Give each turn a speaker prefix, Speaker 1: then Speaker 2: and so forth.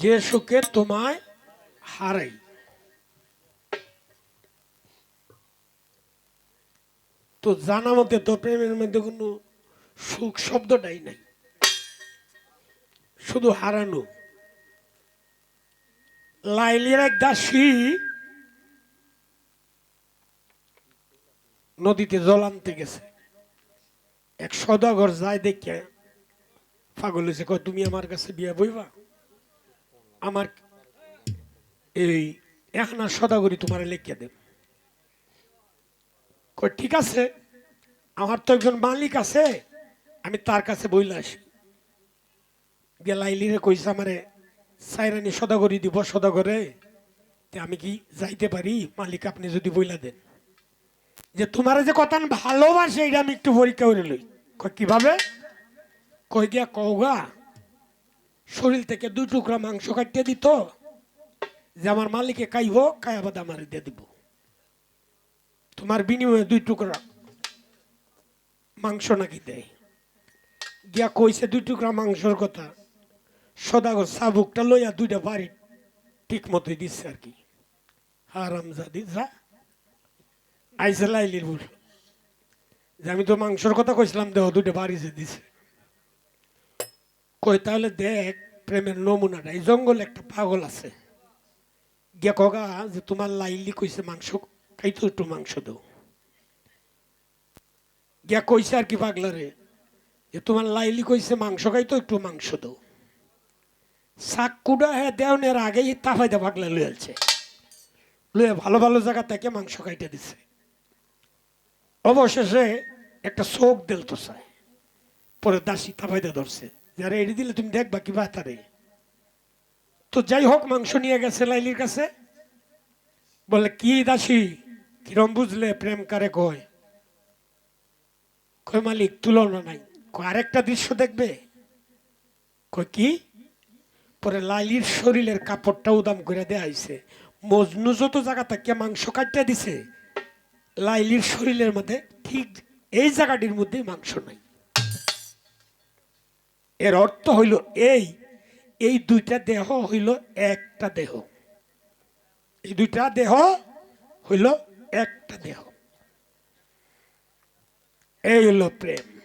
Speaker 1: যে সুখে তোমায় হারাই। তো জানা মতে তো প্রেমের মধ্যে কোনো সুখ শব্দটাই নাই। শুধু হারানো। লাইলের এক দাসী নদীতে জল আনতে গেছে। এক সদাগর যায় দেখে পাগল হয়েছে তুমি আমার কাছে বিয়ে বইবা? আমার এই এখানা সদাগরি তোমার লেখিয়া দেব। ঠিক আছে, আমার তো একজন মালিক আছে, আমি তার কাছে বইলে আসি। গিয়ে লাইলিরে কইছে আমারে, সাইরানি সদাগরি দিব সদাগরে আমি কি যাইতে পারি? মালিক, আপনি যদি বইলা দেন। যে তোমার যে কথা ভালোবাসে এটা আমি একটু পরীক্ষা করে লই। কীভাবে? কই গিয়া কওগা শরীর থেকে দুই টুকরা মাংস কাটিয়ে দিত যে আমার মালিকে খাইব খাইয়াবাদ আমার দিয়ে দিব। তোমার বিনিময়ে দুই টুকরা মাংস নাকি দেয়। গিয়া কইছে দুই টুকরা মাংসর কথা। সদাগর সাবুকটা লইয়া দুইটা বাড়ি ঠিক মতোই দিচ্ছে আর কি। হারাম জাদি যা। আইসে লাইলির বল যে আমি তো মাংসর কথা কইছিলাম, দেহ দুইটা বাড়ি যে দিছে। কই তাহলে দেখ, প্রেমের নমুনাটা, এই জঙ্গলে একটা পাগল আছে। গিয়া কগা যে তোমার লাইলি কইছে মাংস খাইতো একটু মাংস দাও। গিয়া কইছে আর কি পাগলারে যে তোমার লাইলি কইছে মাংস খাইতো একটু মাংস দাও। শাক কুড়া হ্যাঁ দেওয়ার আগেই তাফাইতে পাগলা লইয়াছে লইয়া ভালো ভালো জায়গা থেকে মাংস খাইতে দিছে। অবশেষে একটা শোক দিল তো চায় পরে দাসী তাফাইতে ধরছে। যারা এড়ি দিলে তুমি দেখবা কি বাতারে তো যাই হোক, মাংস নিয়ে গেছে লাইলির কাছে। বলে, কি দাসী, কিরম বুঝলে প্রেম কারে কয়? কয়, মালিক, তুলনা নাই। আরেকটা দৃশ্য দেখবে? কয়, কি? পরে লাইলির শরীরের কাপড়টা উদাম করে দেয়া হয়েছে মজনু যত জায়গা থেকে মাংস কাটিয়ে দিছে, লাইলির শরীরের মধ্যে ঠিক এই জায়গাটির মধ্যে মাংস নাই। এর অর্থ হইল এই এই দুইটা দেহ হইল একটা দেহ। এই দুইটা দেহ হইল একটা দেহ। এই হইল প্রেম।